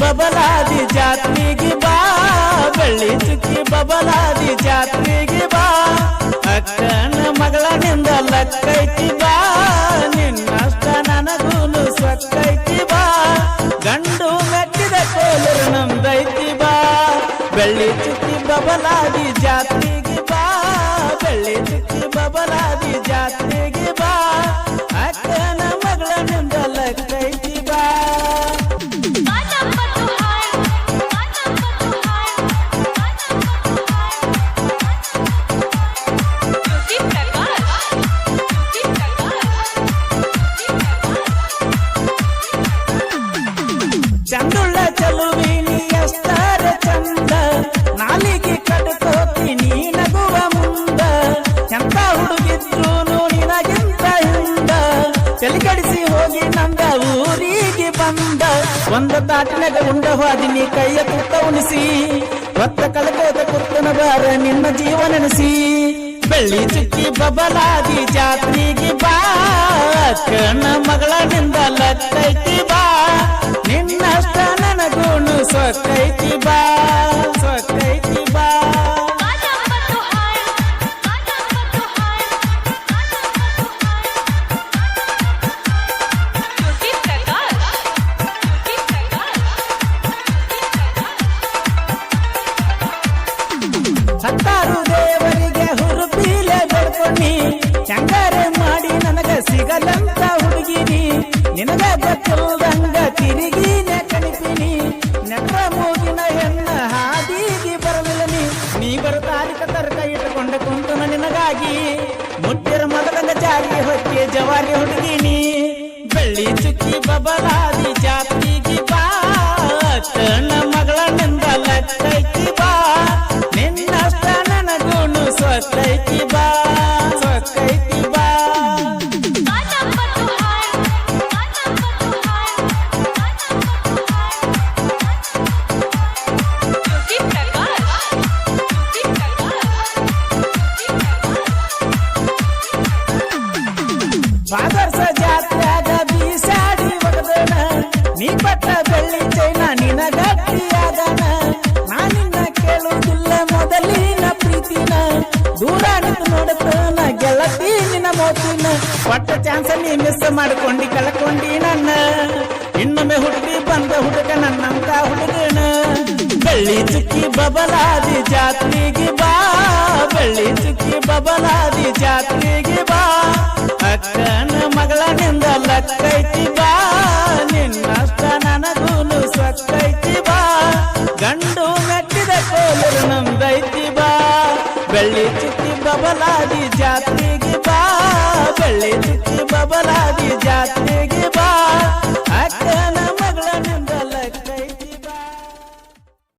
ಬಬಲಾದಿ ಜಾತ್ರೆಗೆ ಬಾ, ಬೆಳ್ಳಿ ಚುಕ್ಕಿ ಬಬಲಾದಿ ಜಾತ್ರೆಗೆ ಬಾ. ಅಕ್ಕನ ಮಗಳನಿಂದ ಲಕ್ಕೈತಿ ಬಾ, ನಿನ್ನಷ್ಟ ನನಗೂನು ಸಕ್ಕೈತಿ ಬಾ. ಗಂಡು ಮೆಟ್ಟಿದ ಕೋಲರು ನಂದೈತಿ ಬಾ, ಬೆಳ್ಳಿ ಚುಕ್ಕಿ ಬಬಲಾದಿ ಜಾತ್ರೆಗೆ ಒಂದ ತಾಟಿನಾಗ ಉಂಡ ಹೋದಿನಿ ಕೈಯ ತುತ್ತ ಉಣಿಸಿ. ಹೊತ್ತ ಕಲಕೋದ ಕುತ್ತನ ಬಾರ ನಿನ್ನ ಜೀವ ನೆನೆಸಿ. ಬೆಳ್ಳಿ ಚುಕ್ಕಿ ಬಬಲಾದಿ ಜಾತ್ರೆಗೆ ಬಾ. ಕಣ್ಣ ಮಗಳನಿಂದ ಲಕ್ಕೈತಿ ಬಾ. ನಿನ್ನಷ್ಟ ಬಾ ಸೊಕ್ಕೈತಿ ಬೆಳ್ಳಿ ಬೆಳ್ಳಿ ಚೈನ ನಿನ ಗಟ್ಟಿಯಾದನ. ನಾನಿನ್ನ ಕೇಳುವುದಿಲ್ಲ ಮೊದಲಿನ ಪ್ರೀತಿನ. ದೂರ ನಿಂತು ನೋಡುತ್ತಾನ, ಗೆಳತಿ ನಿನ್ನ ಮೋತಿನ. ಪಟ್ಟ ಚಾನ್ಸ್ ನೀ ಮಿಸ್ ಮಾಡ್ಕೊಂಡಿ, ಕಳ್ಕೊಂಡಿ ನನ್ನ. ಇನ್ನೊಮ್ಮೆ ಹುಡುಗಿ ಬಂದ ಹುಡುಗ ನನ್ನಂತ ಹುಡುಗನ. ಬೆಳ್ಳಿ ಚುಕ್ಕಿ ಬಬಲಾದಿ ಜಾತ್ರೆಗೆ ಬೆಳ್ಳಿ ಚಿತ್ತಿ ಬಬಲಾದಿ ಜಾತ್ರೆಗೆ ಬಾ. ಬೆಳ್ಳಿ ಚಿತ್ತಿ ಬಬಲಾದಿ ಜಾತ್ರೆ